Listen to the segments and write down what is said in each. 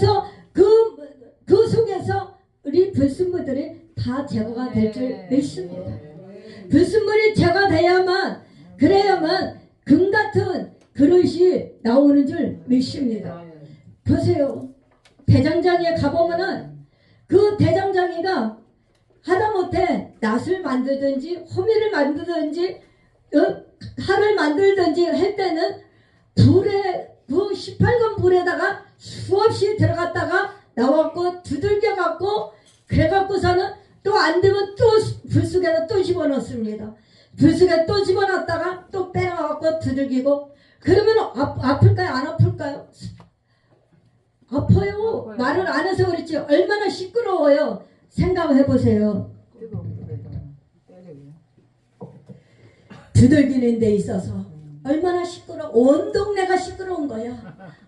그래서 그, 그 속에서 우리 불순물들이 다 제거가 될 줄 믿습니다. 불순물이 제거돼야만 그래야만 금 같은 그릇이 나오는 줄 믿습니다. 보세요. 대장장이에 가보면은 그 대장장이가 하다못해 낫을 만들든지 호미를 만들든지 어, 칼을 만들든지 할 때는 불에 그 18건 불에다가 수없이 들어갔다가 나왔고 두들겨 갖고 그래갖고서는 또 안 되면 또불 속에다 또 집어넣습니다. 불 속에 또 집어넣었다가 또 빼놔갖고 두들기고 그러면 아, 아플까요? 안 아플까요? 아파요. 아파요. 말을 안 해서 그렇지 얼마나 시끄러워요. 생각해 보세요. 두들기는 데 있어서 얼마나 시끄러 온 동네가 시끄러운 거야.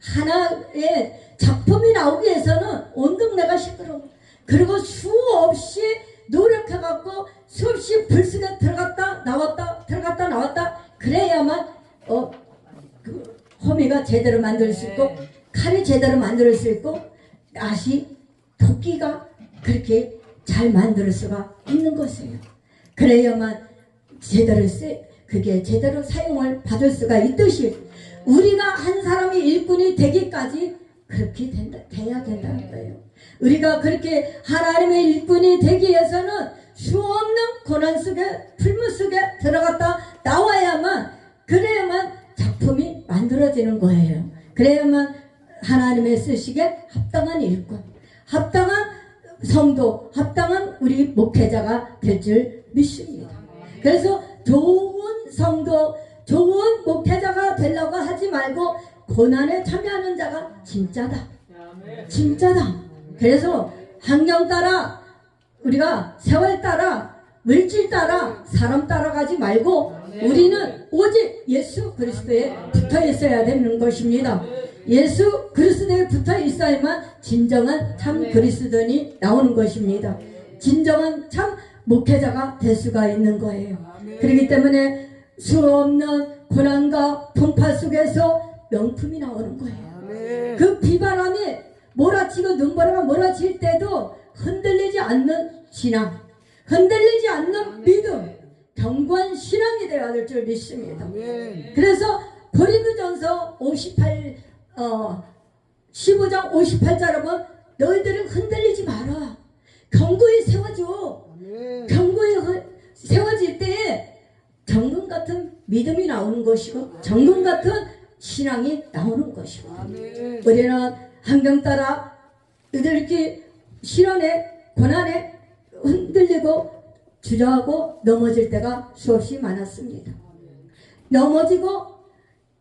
하나의 작품이 나오기 위해서는 온 동네가 시끄러워. 그리고 수없이 노력해갖고 수없이 불속에 들어갔다 나왔다 들어갔다 나왔다 그래야만 어, 그 호미가 제대로 만들 수 있고 칼이 제대로 만들 수 있고 낫이 도끼가 그렇게 잘 만들 수가 있는 것이에요. 그래야만 제대로 쓰 그게 제대로 사용을 받을 수가 있듯이 우리가 한 사람이 일꾼이 되기까지 그렇게 된다, 돼야 된다는 거예요. 우리가 그렇게 하나님의 일꾼이 되기 위해서는 수없는 고난 속에 풀물 속에 들어갔다 나와야만 그래야만 작품이 만들어지는 거예요. 그래야만 하나님의 쓰시기에 합당한 일꾼, 합당한 성도, 합당한 우리 목회자가 될 줄 믿습니다. 그래서 좋은 성도, 좋은 목회자가 되려고 하지 말고 고난에 참여하는 자가 진짜다. 진짜다. 그래서 환경 따라 우리가 세월 따라 물질 따라 사람 따라가지 말고 우리는 오직 예수 그리스도에 붙어 있어야 되는 것입니다. 예수 그리스도에 붙어 있어야만 진정한 참 그리스도인이 나오는 것입니다. 진정한 참 목회자가 될 수가 있는 거예요. 그렇기 때문에 수없는 고난과 풍파 속에서 명품이 나오는 거예요. 그 비바람이 몰아치고 눈보라가 몰아칠 때도 흔들리지 않는 신앙, 흔들리지 않는 믿음, 경관 신앙이 되어야 될 줄 믿습니다. 그래서 고린도전서 58, 어, 15장 58절에 보면 너희들은 흔들리지 마라. 경고에 세워줘. 경고에 허- 세워질 때에 정금 같은 믿음이 나오는 것이고 정금 같은 신앙이 나오는 것이고 우리는 환경 따라 이렇게 실현에 고난에 흔들리고 주저하고 넘어질 때가 수없이 많았습니다. 넘어지고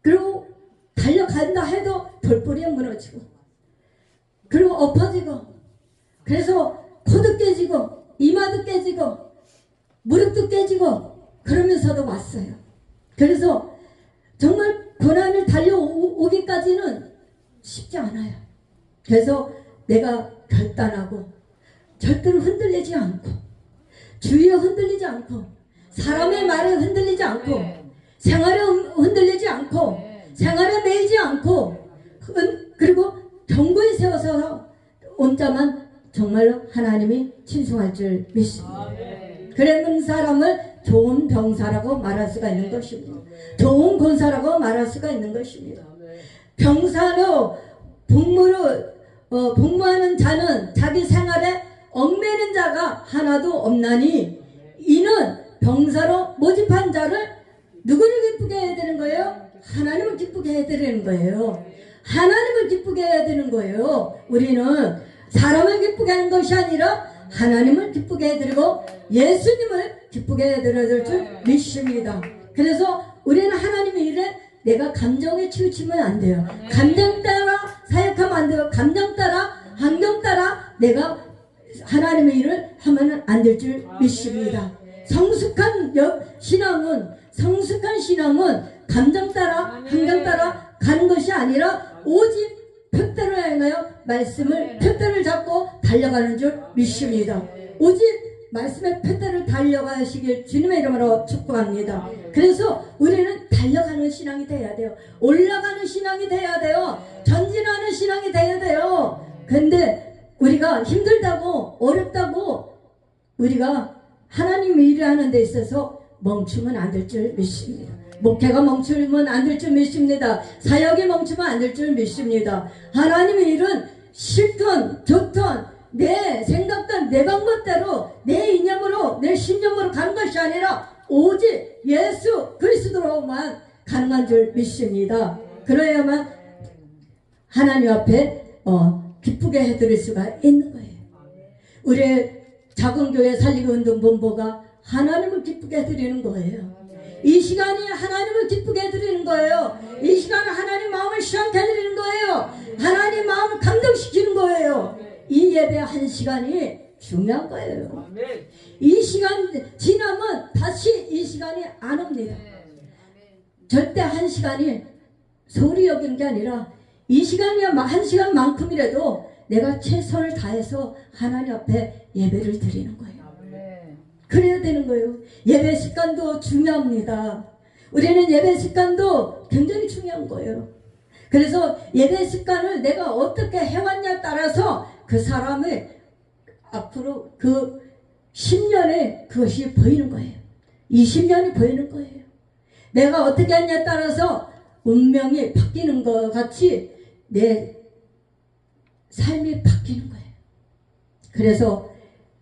그리고 달려간다 해도 돌뿌리에 무너지고 그리고 엎어지고 그래서 코도 깨지고 이마도 깨지고 무릎도 깨지고 그러면서도 왔어요. 그래서 정말 고난을 달려오기까지는 쉽지 않아요. 그래서 내가 결단하고 절대로 흔들리지 않고 주위에 흔들리지 않고 사람의 말에 흔들리지 않고 생활에 흔들리지 않고 생활에 매이지 않고 흔- 그리고 경고에 세워서 온자만 정말로 하나님이 친송할 줄 믿습니다. 그런 사람을 좋은 병사라고 말할 수가 있는 것입니다. 좋은 권사라고 말할 수가 있는 것입니다. 병사로 복무를 어, 복무하는 자는 자기 생활에 얽매는 자가 하나도 없나니 이는 병사로 모집한 자를 누구를 기쁘게 해야 되는 거예요? 하나님을 기쁘게 해야 되는 거예요. 하나님을 기쁘게 해야 되는 거예요. 우리는 사람을 기쁘게 하는 것이 아니라 하나님을 기쁘게 해드리고 예수님을 기쁘게 해드려야 줄 믿습니다. 그래서 우리는 하나님의 일에 내가 감정에 치우치면 안 돼요. 감정 따라 사역하면 안 돼요. 감정 따라 환경 따라 내가 하나님의 일을 하면 안 될 줄 믿습니다. 성숙한 여- 신앙은 성숙한 신앙은 감정 따라 환경 따라 가는 것이 아니라 오직 표대로 행하여 말씀을 표대를 잡고 달려가는 줄 믿습니다. 오직 말씀의 표대를 달려가시길 주님의 이름으로 축복합니다. 그래서 우리는 달려가는 신앙이 돼야 돼요. 올라가는 신앙이 돼야 돼요. 전진하는 신앙이 돼야 돼요. 근데 우리가 힘들다고 어렵다고 우리가 하나님 일을 하는 데 있어서 멈추면 안 될 줄 믿습니다. 목회가 멈추면 안 될 줄 믿습니다. 사역이 멈추면 안 될 줄 믿습니다. 하나님의 일은 싫던 좋던 내 생각던 내 방법대로 내 이념으로 내 신념으로 가는 것이 아니라 오직 예수 그리스도로만 가능한 줄 믿습니다. 그래야만 하나님 앞에 어, 기쁘게 해드릴 수가 있는 거예요. 우리 작은 교회 살리기 운동 본부가 하나님을 기쁘게 해드리는 거예요. 이 시간이 하나님을 기쁘게 해드리는 거예요. 이 시간은 하나님 마음을 시원케 해드리는 거예요. 하나님 마음을 감동시키는 거예요. 이 예배 한 시간이 중요한 거예요. 아멘. 이 시간 지나면 다시 이 시간이 안 옵니다. 절대 한 시간이 소리 여기는 게 아니라 이 시간이야 마- 한 시간만큼이라도 내가 최선을 다해서 하나님 앞에 예배를 드리는 거예요. 그래야 되는 거예요. 예배 습관도 중요합니다. 우리는 예배 습관도 굉장히 중요한 거예요. 그래서 예배 습관을 내가 어떻게 해왔냐에 따라서 그 사람의 앞으로 그 10년에 그것이 보이는 거예요. 20년이 보이는 거예요. 내가 어떻게 했냐에 따라서 운명이 바뀌는 것 같이 내 삶이 바뀌는 거예요. 그래서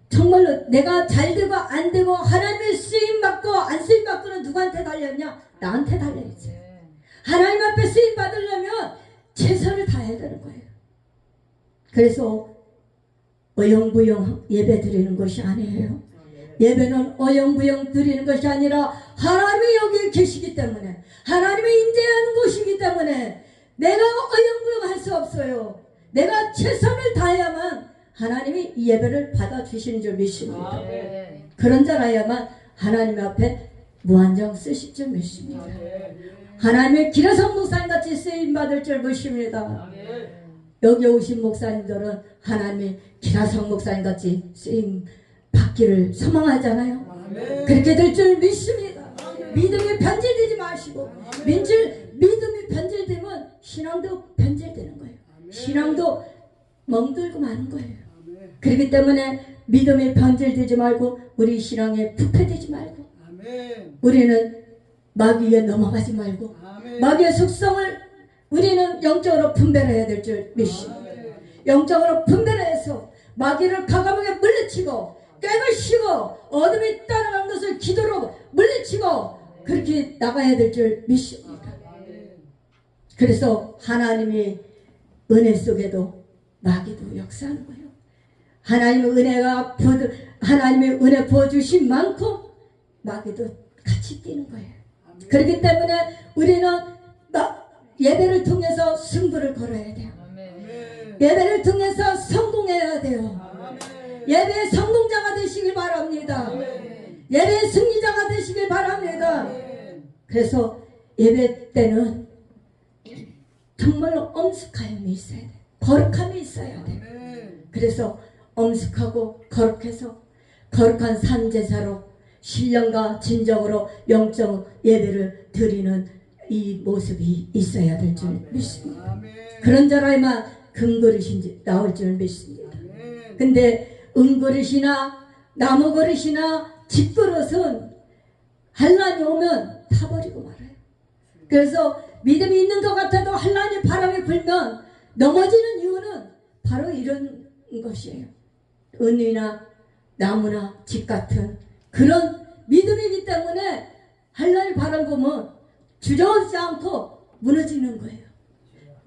정말로 내가 잘 되고 안 되고 하나님의 쓰임 받고 안 쓰임 받고는 누구한테 달렸냐? 나한테 달려있어요. 하나님 앞에 쓰임 받으려면 최선을 다해야 되는 거예요. 그래서 어영부영 예배 드리는 것이 아니에요. 예배는 어영부영 드리는 것이 아니라 하나님이 여기 계시기 때문에 하나님이 인재하는 곳이기 때문에 내가 어영부영 할 수 없어요. 내가 최선을 다해야만 하나님이 이 예배를 받아주시는 줄 믿습니다. 아멘. 그런 자라야만 하나님 앞에 무한정 쓰실 줄 믿습니다. 아멘. 하나님의 기라성 목사님 같이 쓰임 받을 줄 믿습니다. 아멘. 여기 오신 목사님들은 하나님의 기라성 목사님 같이 쓰임 받기를 소망하잖아요. 아멘. 그렇게 될 줄 믿습니다. 믿음이 변질되지 마시고 민질, 믿음이 변질되면 신앙도 변질되는 거예요. 신앙도 멍들고 마는 거예요. 그렇기 때문에 믿음이 변질되지 말고 우리 신앙에 부패되지 말고 아멘. 우리는 마귀에 넘어가지 말고 아멘. 마귀의 속성을 우리는 영적으로 분별해야 될 줄 믿습니다. 영적으로 분별해서 마귀를 과감하게 물리치고 깨부시고 어둠이 따라간 것을 기도로 물리치고 그렇게 나가야 될 줄 믿습니다. 그래서 하나님이 은혜 속에도 마귀도 역사하는 거예요. 하나님의 은혜가 부어 하나님의 은혜 부어주신 만큼 마귀도 같이 뛰는 거예요. 그렇기 때문에 우리는 마- 예배를 통해서 승부를 걸어야 돼요. 예배를 통해서 성공해야 돼요. 예배의 성공자가 되시길 바랍니다. 예배의 승리자가 되시길 바랍니다. 그래서 예배 때는 정말로 엄숙함이 있어야 돼. 거룩함이 있어야 돼. 그래서 엄숙하고 거룩해서 거룩한 산제사로 신령과 진정으로 영적 예배를 드리는 이 모습이 있어야 될 줄 믿습니다. 그런 자라야만 금그릇이 나올 줄 믿습니다. 근데 은그릇이나 나무 그릇이나 집그릇은 한란이 오면 타버리고 말아요. 그래서 믿음이 있는 것 같아도 한란이 바람이 불면 넘어지는 이유는 바로 이런 것이에요. 은이나 나무나 집 같은 그런 믿음이기 때문에 한란이 바람 보면 주저하지 않고 무너지는 거예요.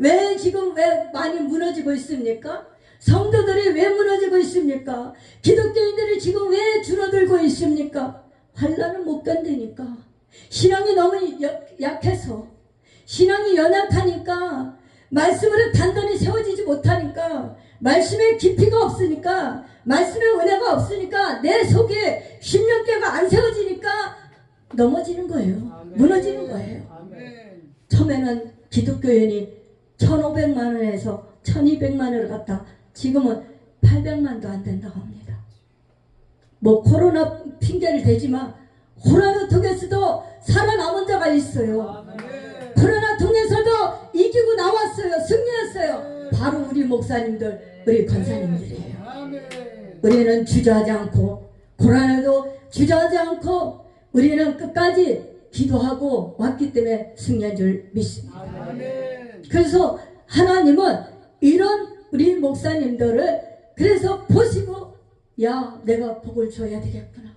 왜 지금 왜 많이 무너지고 있습니까? 성도들이 왜 무너지고 있습니까? 기독교인들이 지금 왜 줄어들고 있습니까? 환란을 못 견디니까 신앙이 너무 여- 약해서 신앙이 연약하니까 말씀으로 단단히 세워지지 못하니까 말씀의 깊이가 없으니까 말씀의 은혜가 없으니까 내 속에 심령계가 안 세워지니까 넘어지는 거예요. 무너지는 거예요. 아멘. 처음에는 기독교인이 1,500만 원에서 1,200만 원을 갖다 지금은 800만도 안 된다고 합니다. 뭐 코로나 핑계를 대지만 호라노 통해서도 살아남은 자가 있어요. 코로나 통해서도 이기고 나왔어요. 승리했어요. 바로 우리 목사님들, 우리 권사님들이에요. 우리는 주저하지 않고 고난에도 주저하지 않고 우리는 끝까지 기도하고 왔기 때문에 승리한 줄 믿습니다. 그래서 하나님은 이런 우리 목사님들을 그래서 보시고 야 내가 복을 줘야 되겠구나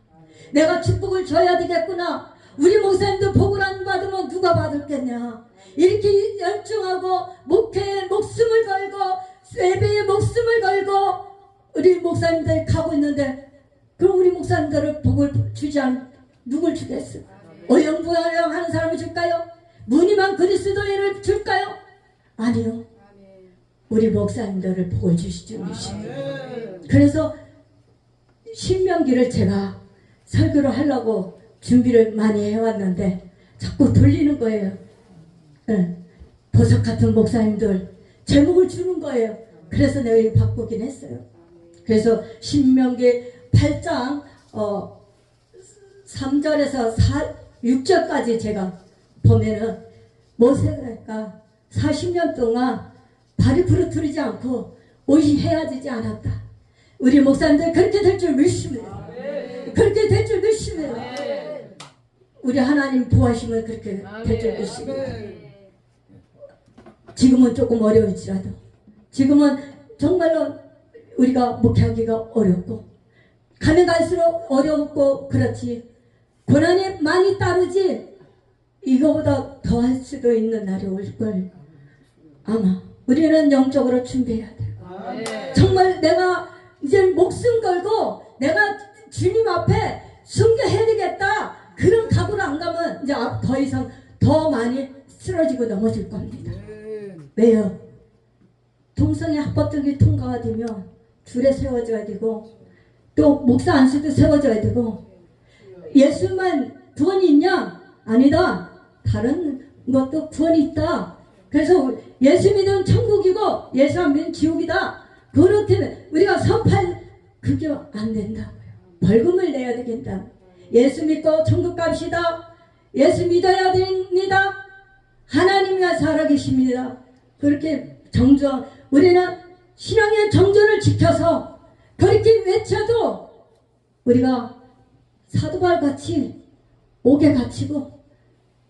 내가 축복을 줘야 되겠구나 우리 목사님도 복을 안 받으면 누가 받을겠냐 이렇게 열중하고 목회에 목숨을 걸고 예배에 목숨을 걸고 우리 목사님들 가고 있는데 그럼 우리 목사님들을 복을 주지 않 누굴 주겠어 어영부영 하는 사람을 줄까요? 무늬만 그리스도인을 줄까요? 아니요 우리 목사님들을 복을 주시죠 주시죠. 아멘. 그래서 신명기를 제가 설교를 하려고 준비를 많이 해왔는데 자꾸 돌리는 거예요. 예. 보석 같은 목사님들 제목을 주는 거예요. 그래서 이거 바꾸긴 했어요. 그래서 신명기 8장 어 3절에서 4, 6절까지 제가 보면은 모세가 40년 동안 발이 부르트리지 않고 옷이 헤어지지 않았다. 우리 목사님들 그렇게 될 줄 믿습니다. 그렇게 될 줄 믿습니다. 우리 하나님 도와심을 그렇게 될 줄 믿습니다. 지금은 조금 어려울지라도 지금은 정말로 우리가 목회하기가 어렵고 가면 갈수록 어렵고 그렇지 고난이 많이 따르지 이거보다 더 할 수도 있는 날이 올걸 아마 우리는 영적으로 준비해야 돼요. 아멘. 정말 내가 이제 목숨 걸고 내가 주님 앞에 순교해야 되겠다 그런 각오로 안 가면 이제 앞- 더 이상 더 많이 쓰러지고 넘어질 겁니다. 아멘. 왜요? 동성애 합법적인 통과가 되면 줄에 세워져야 되고 또 목사 안수도 세워져야 되고 예수만 구원이 있냐? 아니다. 다른 것도 구원이 있다. 그래서 예수 믿으면 천국이고 예수 안 믿으면 지옥이다. 그렇게 우리가 선팔 그게 안 된다고요. 벌금을 내야 되겠다. 예수 믿고 천국 갑시다. 예수 믿어야 됩니다. 하나님이 살아계십니다. 그렇게 정조 우리는 신앙의 정조를 지켜서 그렇게 외쳐도 우리가 사도발 같이 옥에 갇히고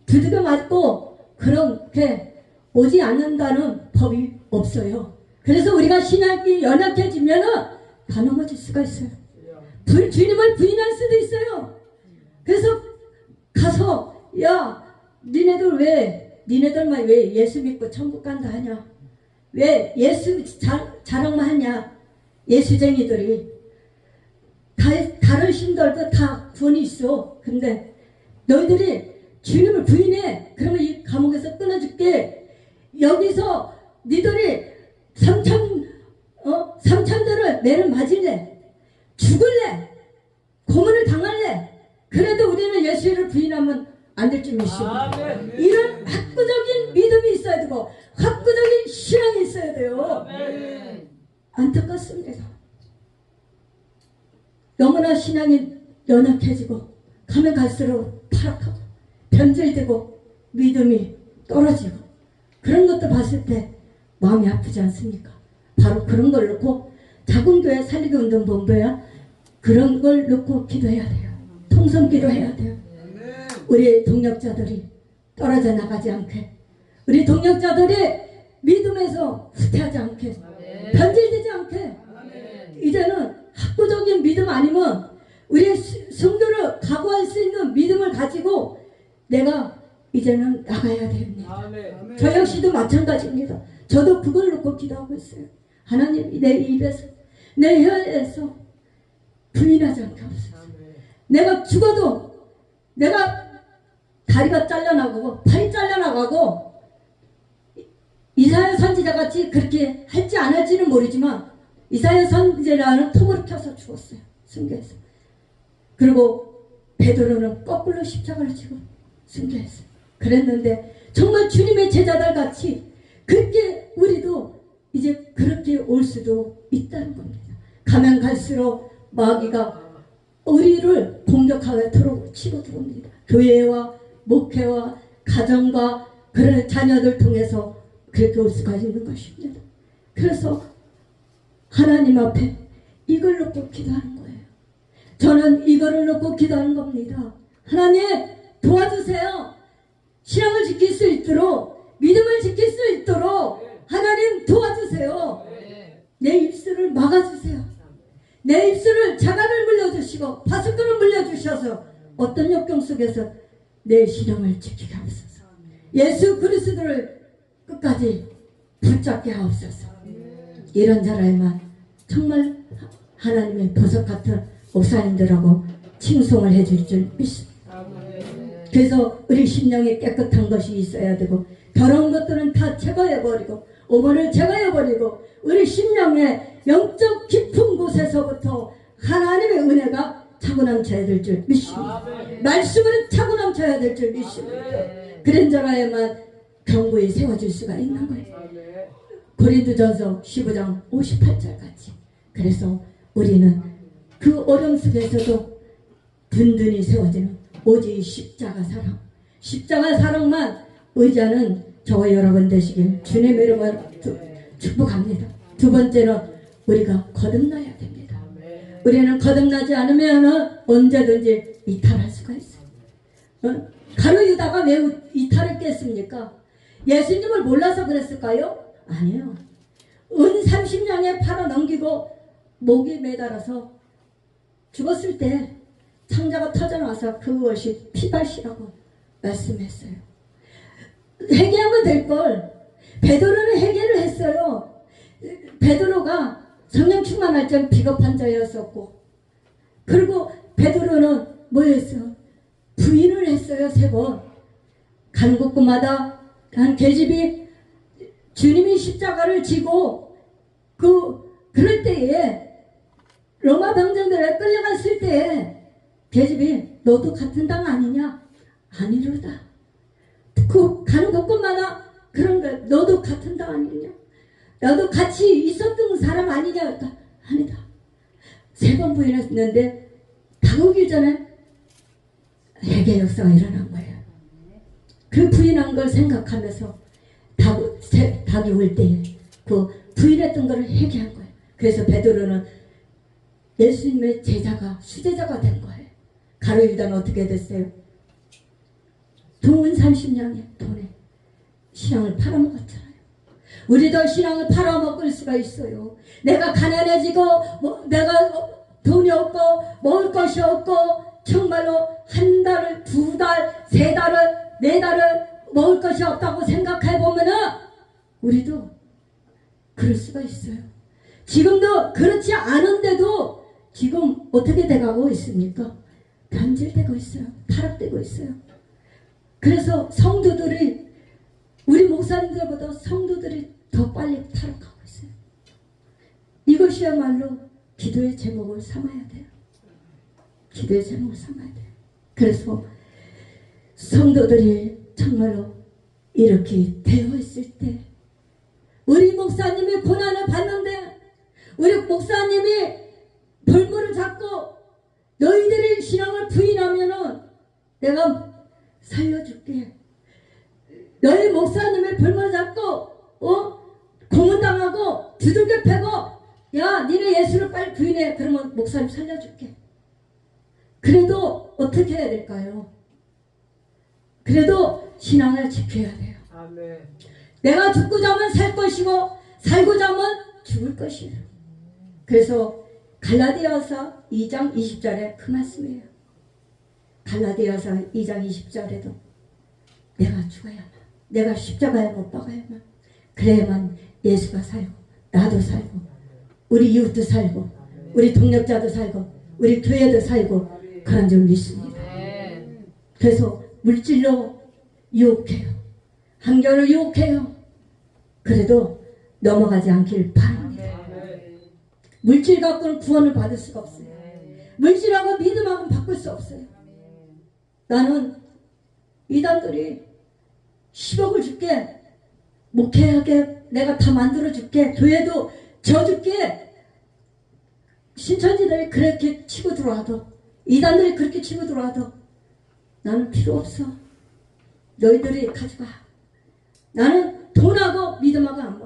두들겨 맞고 그렇게 오지 않는다는 법이 없어요. 그래서 우리가 신앙이 연약해지면 은 다 넘어질 수가 있어요. 부, 주님을 부인할 수도 있어요. 그래서 가서 야 니네들 왜 니네들만 왜 예수 믿고 천국 간다 하냐? 왜 예수 자, 자랑만 하냐? 예수쟁이들이 다, 다른 신들도 다 구원이 있어. 근데 너희들이 주님을 부인해. 그러면 이 감옥에서 끊어줄게. 여기서 니들이 삼천 어 삼천대를 매를 맞을래? 죽을래? 고문을 당할래? 그래도 우리는 예수를 부인하면 안 될 줄 믿습니다. 아멘. 이런 학구적인 믿음이 있어야 되고 학구적인 신앙이 있어야 돼요. 안타깝습니다. 너무나 신앙이 연약해지고 가면 갈수록 타락하고 변질되고 믿음이 떨어지고 그런 것도 봤을 때 마음이 아프지 않습니까? 바로 그런 걸 놓고 작은 교회 살리기 운동 본부야 그런 걸 놓고 기도해야 돼요. 통성 기도해야 돼요. 우리 동력자들이 떨어져 나가지 않게 우리 동력자들이 믿음에서 후퇴하지 않게 변질되지 않게 이제는 학구적인 믿음 아니면 우리의 스- 성도를 각오할 수 있는 믿음을 가지고 내가 이제는 나가야 됩니다. 아멘. 저 역시도 마찬가지입니다. 저도 그걸 놓고 기도하고 있어요. 하나님 내 입에서 내 혀에서 부인하지 않게 하옵소서. 내가 죽어도 내가 다리가 잘려나가고 팔이 잘려나가고 이사야 선지자 같이 그렇게 할지 안 할지는 모르지만 이사야 선지자는 톱으로 켜서 죽었어요. 순교해서. 그리고 베드로는 거꾸로 십자가를 지고 순교했어요. 그랬는데 정말 주님의 제자들 같이 그렇게 우리도 이제 그렇게 올 수도 있다는 겁니다. 가면 갈수록 마귀가 우리를 공격하도록 치고 들어옵니다. 교회와 목회와 가정과 그런 자녀들 통해서 그렇게 올 수가 있는 것입니다. 그래서 하나님 앞에 이걸 놓고 기도하는 거예요. 저는 이거를 놓고 기도하는 겁니다. 하나님 도와주세요. 신앙을 지킬 수 있도록 믿음을 지킬 수 있도록 하나님 도와주세요. 내 입술을 막아주세요. 내 입술을 자갈을 물려주시고 바스크를 물려주셔서 어떤 역경 속에서 내 신앙을 지키게 하옵소서. 예수 그리스도를 끝까지 붙잡게 하옵소서. 이런 자라에만 정말 하나님의 보석 같은 목사님들하고 칭송을 해줄 줄 믿습니다. 그래서 우리 심령에 깨끗한 것이 있어야 되고 더러운 것들은 다 제거해버리고 오만을 제거해버리고 우리 심령의 영적 깊은 곳에서부터 하나님의 은혜가 차고 넘쳐야 될 줄 믿습니다. 말씀으로 차고 넘쳐야 될 줄 믿습니다. 그런 자라에만 경고에 세워질 수가 있는 거예요. 고린도전서 15장 58절 같이. 그래서 우리는 그 어려움 속에서도 든든히 세워지는 오직 십자가 사랑. 십자가 사랑만 의자는 저와 여러분 되시길 주님의 이름으로 두- 축복합니다. 두 번째는 우리가 거듭나야 됩니다. 우리는 거듭나지 않으면 언제든지 이탈할 수가 있어요. 어? 가루 유다가 왜 이탈했겠습니까? 예수님을 몰라서 그랬을까요? 아니에요. 은 30냥에 팔아 넘기고 목에 매달아서 죽었을 때 창자가 터져나와서 그것이 피밭이라고 말씀했어요. 회개하면 될 걸. 베드로는 회개를 했어요. 베드로가 성령 충만할 때 비겁한 자였었고, 그리고 베드로는 뭐였어? 부인을 했어요 세 번. 가는 곳마다 한 계집이 주님이 십자가를 지고 그 그럴 때에 로마 병정들에 끌려갔을 때에 계집이 너도 같은 당 아니냐? 아니로다. 그 가는 곳곳마다 그런 거 너도 같은 당 아니냐? 나도 같이 있었던 사람 아니냐? 그러니까 아니다. 세 번 부인했는데 다오기 전에 회개 역사가 일어난 거예요. 그 부인한 걸 생각하면서 닭, 새- 닭이 올 때에 그 부인했던 걸 회개한 거예요. 그래서 베드로는 예수님의 제자가 수제자가 된 거예요. 유다는 어떻게 됐어요? 동은 30년에 돈에 신앙을 팔아먹었잖아요. 우리도 신앙을 팔아먹을 수가 있어요. 내가 가난해지고 뭐, 내가 어, 돈이 없고 먹을 것이 없고 정말로 한 달을 두 달, 세 달을 네 달을 먹을 것이 없다고 생각해 보면은 우리도 그럴 수가 있어요. 지금도 그렇지 않은데도 지금 어떻게 돼가고 있습니까? 변질되고 있어요. 타락되고 있어요. 그래서 성도들이 우리 목사님들보다 성도들이 더 빨리 타락하고 있어요. 이것이야말로 기도의 제목을 삼아야 돼요. 기도의 제목을 삼아야 돼요. 그래서 성도들이 정말로 이렇게 되어 있을 때 우리 목사님이 고난을 받는데 우리 목사님이 벌물을 잡고 너희들이 신앙을 부인하면은 내가 살려줄게. 너희 목사님의 벌물 잡고 어 고문당하고 두들겨 패고 야 니네 예수를 빨리 부인해 그러면 목사님 살려줄게. 그래도 어떻게 해야 될까요? 그래도 신앙을 지켜야 돼요. 아멘. 내가 죽고자 하면 살 것이고 살고자 하면 죽을 것이에요. 그래서 갈라디아서 2장 20절에 그 말씀이에요. 갈라디아서 2장 20절에도 내가 죽어야만 내가 십자가에 못 박아야만 그래야만 예수가 살고 나도 살고 우리 이웃도 살고 우리 동력자도 살고 우리 교회도 살고 그런 줄 믿습니다. 그래서 물질로 유혹해요. 한결을 유혹해요. 그래도 넘어가지 않길. 아멘. 물질 갖고는 구원을 받을 수가 없어요. 물질하고 믿음하고는 바꿀 수 없어요. 나는 이단들이 10억을 줄게. 목회하게 내가 다 만들어 줄게. 교회도 져줄게. 신천지들이 그렇게 치고 들어와도 이단들이 그렇게 치고 들어와도 나는 필요 없어. 너희들이 가져가. 나는 돈하고 믿음하고 안 아멘.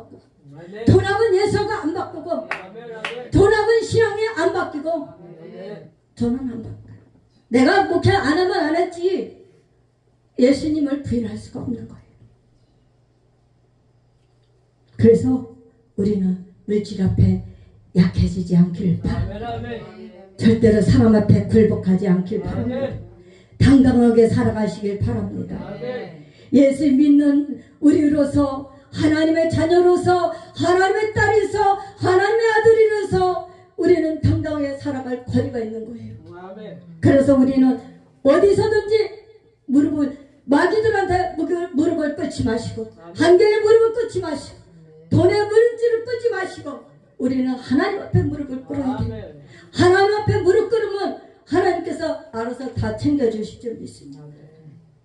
돈하고 예서가 안 바꾸고. 돈하고 신앙이 안 바뀌고. 저는 안 바꿔요. 내가 목회 안 하면 안 했지 예수님을 부인할 수가 없는 거예요. 그래서 우리는 물질 앞에 약해지지 않기를 바랍니다. 절대로 사람 앞에 굴복하지 않길 바랍니다. 당당하게 살아가시길 바랍니다. 예수 믿는 우리로서 하나님의 자녀로서 하나님의 딸이서 하나님의 아들이로서 우리는 당당하게 살아갈 권리가 있는 거예요. 그래서 우리는 어디서든지 무릎을 마귀들한테 무릎을- 꿇지 마시고 환경에 무릎을 꿇지 마시고 돈에 무릎을 꿇지 마시고 우리는 하나님 앞에 무릎을 꿇어야 돼요. 하나님 앞에 무릎 꿇으면 하나님께서 알아서 다 챙겨주실 줄 믿습니다.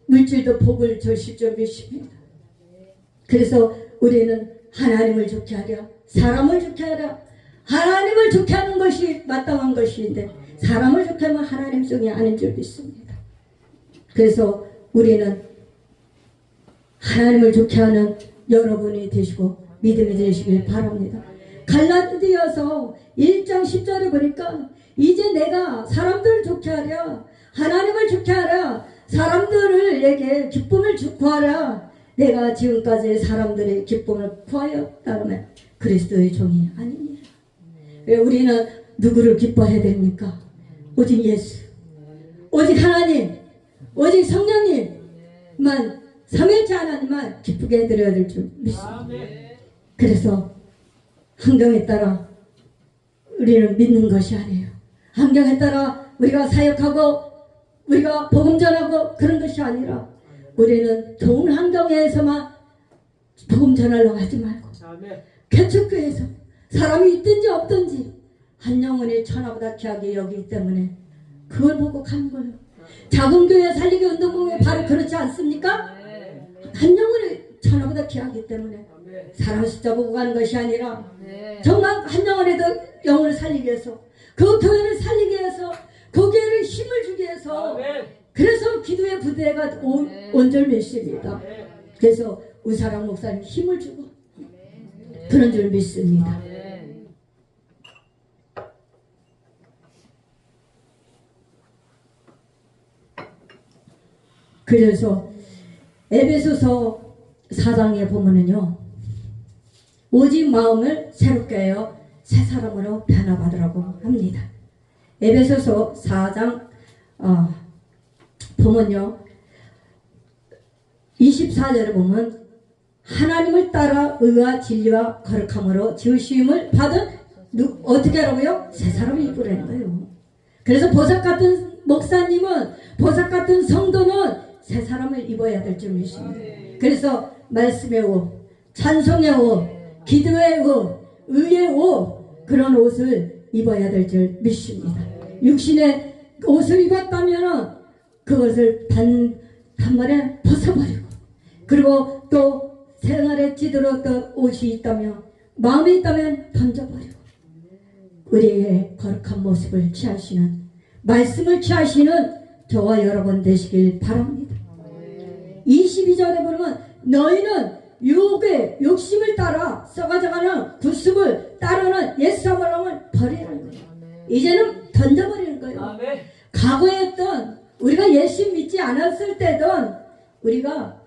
물질도 복을 주실 줄 믿습니다. 그래서 우리는 하나님을 좋게 하려 사람을 좋게 하려 하나님을 좋게 하는 것이 마땅한 것인데 사람을 좋게 하면 하나님 종이 아닌 줄 믿습니다. 그래서 우리는 하나님을 좋게 하는 여러분이 되시고 믿음이 되시길 바랍니다. 갈라디아서 1장 10절에 보니까 이제 내가 사람들을 좋게 하랴 하나님을 좋게 하랴 사람들에게 기쁨을 주- 구하라 내가 지금까지 사람들의 기쁨을 구하였다면 그리스도의 종이 아니니라 왜 우리는 누구를 기뻐해야 됩니까? 오직 예수 오직 하나님 오직 성령님만 삼일째 하나님만 기쁘게 해드려야 될 줄 믿습니다. 그래서 환경에 따라 우리는 믿는 것이 아니에요. 환경에 따라 우리가 사역하고 우리가 복음 전하고 그런 것이 아니라 우리는 좋은 환경에서만 복음 전하려고 하지 말고. 개척교회에서 사람이 있든지 없든지 한 영혼이 천하보다 귀하게 여기기 때문에 그걸 보고 가는 거예요. 작은 교회 살리기 운동공회 바로 그렇지 않습니까? 한 영혼이 천하보다 귀하기 때문에. 사람 숫자 보고 가는 것이 아니라 네. 정말 한 영혼에도 영혼을 살리기 위해서 그 교회를 살리기 위해서 그 교회를 힘을 주기 위해서. 그래서 기도의 부대가 온, 온줄 믿습니다. 아멘. 그래서 우사랑 목사님 힘을 주고 그런 줄 믿습니다. 아멘. 그래서 에베소서 4장에 보면은요 오직 마음을 새롭게 하여 새 사람으로 변화받으라고 합니다. 에베소서 4장 어, 보면요 24절에 보면 하나님을 따라 의와 진리와 거룩함으로 지으심을 받은 누, 어떻게 하라고요? 새 사람을 입으라는 거예요. 그래서 보석 같은 목사님은 보석 같은 성도는 새 사람을 입어야 될 줄 믿습니다. 그래서 말씀의 옷, 찬송의 옷, 기도의 옷, 의의 옷 그런 옷을 입어야 될 줄 믿습니다. 육신의 옷을 입었다면 그것을 단 단번에 벗어버리고 그리고 또 지도로 또 옷이 있다면 마음이 있다면 던져버리고 우리의 거룩한 모습을 취하시는 말씀을 취하시는 저와 여러분 되시길 바랍니다. 22절에 보면 너희는 육의 욕심을 따라 썩어져가는 구습을 따르는 옛사람을 버리는 거예요. 이제는 던져버리는 거예요. 과거에 했던 우리가 예수 믿지 않았을 때던 우리가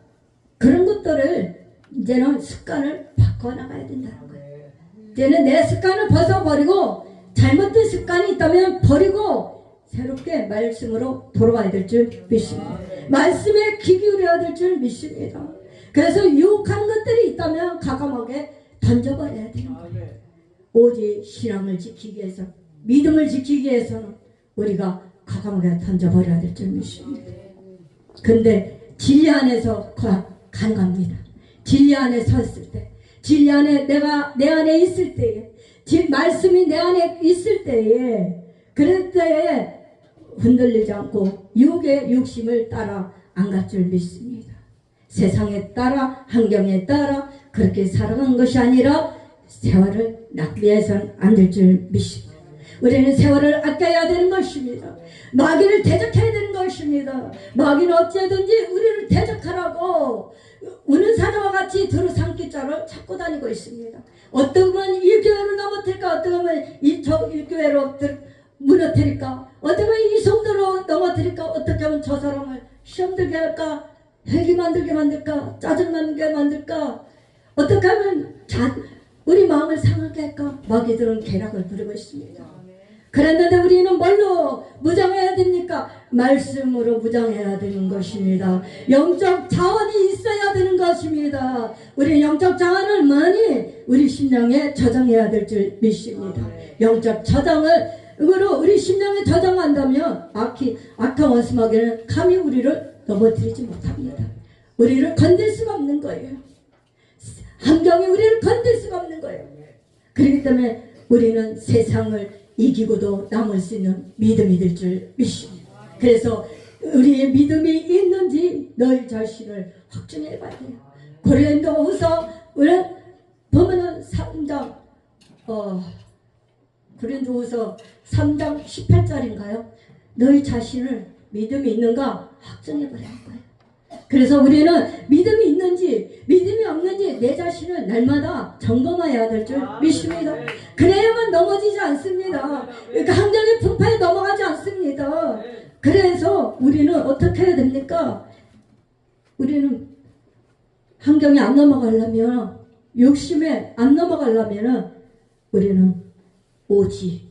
그런 것들을 이제는 습관을 바꿔나가야 된다는 거예요. 이제는 내 습관을 벗어버리고 잘못된 습관이 있다면 버리고 새롭게 말씀으로 돌아와야 될 줄 믿습니다. 말씀에 귀 기울여야 될 줄 믿습니다. 그래서 유혹한 것들이 있다면 가감하게 던져버려야 되는 거예요. 아멘. 오직 신앙을 지키기 위해서 믿음을 지키기 위해서는 우리가 과감하게 던져버려야 될 줄 믿습니다. 근데 진리 안에서 가- 가능합니다. 진리 안에 섰을 때, 진리 안에 내가 내 안에 있을 때에, 진 말씀이 내 안에 있을 때에, 그럴 때에 흔들리지 않고 육의 욕심을 따라 안 갈 줄 믿습니다. 세상에 따라 환경에 따라 그렇게 살아가는 것이 아니라 세월을 낭비해서는 안 될 줄 믿습니다. 우리는 세월을 아껴야 되는 것입니다. 마귀를 대적해야 되는 것입니다. 마귀는 어찌하든지 우리를 대적하라고 우는 사자와 같이 두루 삼기자를 찾고 다니고 있습니다. 어떤 면이 교회를 넘어뜨릴까? 어떤 면이 저이 교회를 엎드- 무너뜨릴까? 하면 이 성도로 넘어뜨릴까? 어떻게 하면 저 사람을 시험 들게 할까? 회기 만들게 만들까? 짜증나게 만들까? 어떻게 하면 자, 우리 마음을 상하게 할까? 마귀들은 계략을 부리고 있습니다 그랬는데 우리는 뭘로 무장해야 됩니까? 말씀으로 무장해야 되는 것입니다. 영적 자원이 있어야 되는 것입니다. 우리 영적 자원을 많이 우리 심령에 저장해야 될 줄 믿습니다. 영적 저장을 으로 우리 심령에 저장한다면 악히, 악한 원수마귀는 감히 우리를 넘어뜨리지 못합니다. 우리를 건들 수가 없는 거예요. 환경이 우리를 건들 수가 없는 거예요. 그렇기 때문에 우리는 세상을 이기고도 남을 수 있는 믿음이 될 줄 믿습니다. 그래서 우리의 믿음이 있는지 너희 자신을 확증해 봐야 돼요. 고린도 후서 우리 보면은 3장 어 고린도 후서 3장 18절인가요? 너희 자신을 믿음이 있는가 확증해 보라는 거예요. 그래서 우리는 믿음이 있는지 믿음이 없는지 내 자신을 날마다 점검해야 될 줄 믿습니다. 그래야만 넘어지지 않습니다. 그러니까 환경의 풍파에 넘어가지 않습니다. 그래서 우리는 어떻게 해야 됩니까? 우리는 환경에 안 넘어가려면 욕심에 안 넘어가려면 우리는 오직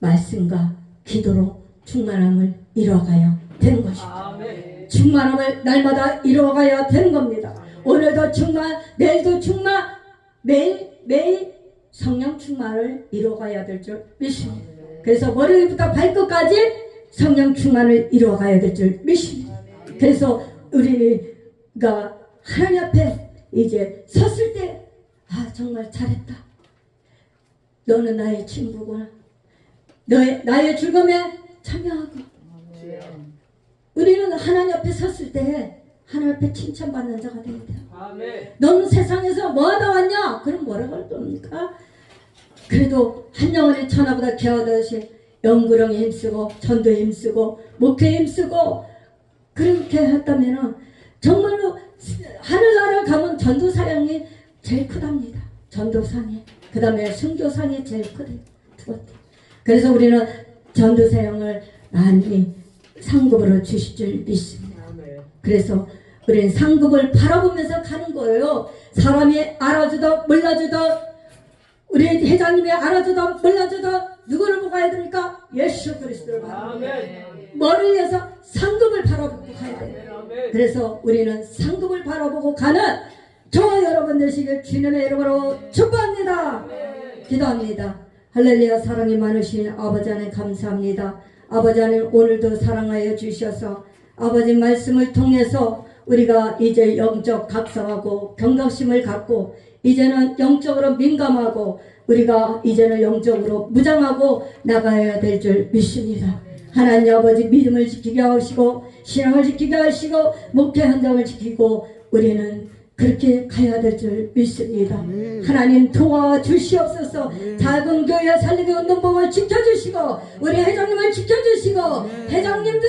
말씀과 기도로 충만함을 이뤄가야 되는 것입니다. 아멘. 충만함을 날마다 이루어가야 되는 겁니다. 오늘도 충만, 내일도 충만, 매일 매일 성령 충만을 이루어가야 될 줄 믿습니다. 그래서 머리부터 발끝까지 성령 충만을 이루어가야 될 줄 믿습니다. 그래서 우리가 하나님 앞에 이제 섰을 때 아 정말 잘했다. 너는 나의 친구구나. 너의 나의 즐거움에 참여하고 우리는 하나님 앞에 섰을 때 하나님 앞에 칭찬받는 자가 되어야 돼요. 아멘. 너는 세상에서 뭐하다 왔냐? 그럼 뭐라고 할 겁니까? 그래도 한 영혼의 천하보다 귀하듯이 영구령에 힘쓰고 전도에 힘쓰고 목회에 힘쓰고 그렇게 했다면 정말로 하늘나라를 가면 전도 사역이 제일 크답니다. 전도상이 그 다음에 순교상이 제일 크대 두 번째. 그래서 우리는 전도 사역을 많이 상급으로 주실 줄 믿습니다. 그래서 우리는 상급을 바라보면서 가는 거예요. 사람이 알아주다 몰라주다 우리 회장님이 알아주다 몰라주다 누구를 보고 가야 됩니까? 예수 그리스도를 바라보고 아멘. 뭐를 위해서 상급을 바라보고 가야 돼요. 그래서 우리는 상급을 바라보고 가는 저와 여러분 되시길 주님의 이름으로 축복합니다. 기도합니다. 할렐루야 사랑이 많으신 아버지 하나님 감사합니다. 아버지 하나님 오늘도 사랑하여 주셔서 아버지 말씀을 통해서 우리가 이제 영적 각성하고 경각심을 갖고 이제는 영적으로 민감하고 우리가 이제는 영적으로 무장하고 나가야 될 줄 믿습니다. 하나님 아버지 믿음을 지키게 하시고 신앙을 지키게 하시고 목회 현장을 지키고 우리는 그렇게 가야 될 줄 믿습니다. 하나님 도와 주시옵소서. 작은 교회 살리기 운동봉을 지켜주시고 우리 회장님을 지켜주시고 회장님들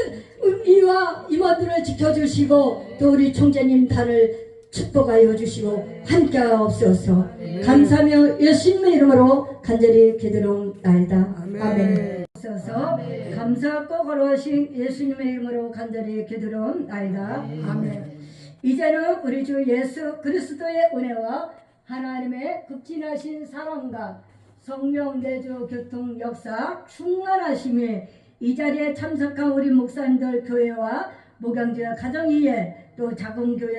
이와 임원들을 지켜주시고 또 우리 총재님 단을 축복하여 주시고 함께 하옵소서. 감사하며 예수님의 이름으로 간절히 기도하옵나이다. 아멘. 없어서 감사하고 걸어오신 예수님의 이름으로 간절히 기도하옵나이다. 아멘 이제는 우리 주 예수 그리스도의 은혜와 하나님의 극진하신 사랑과 성령 내주 교통 역사 충만하심이 이 자리에 참석한 우리 목사님들 교회와 목양제 가정이에 또 작은 교회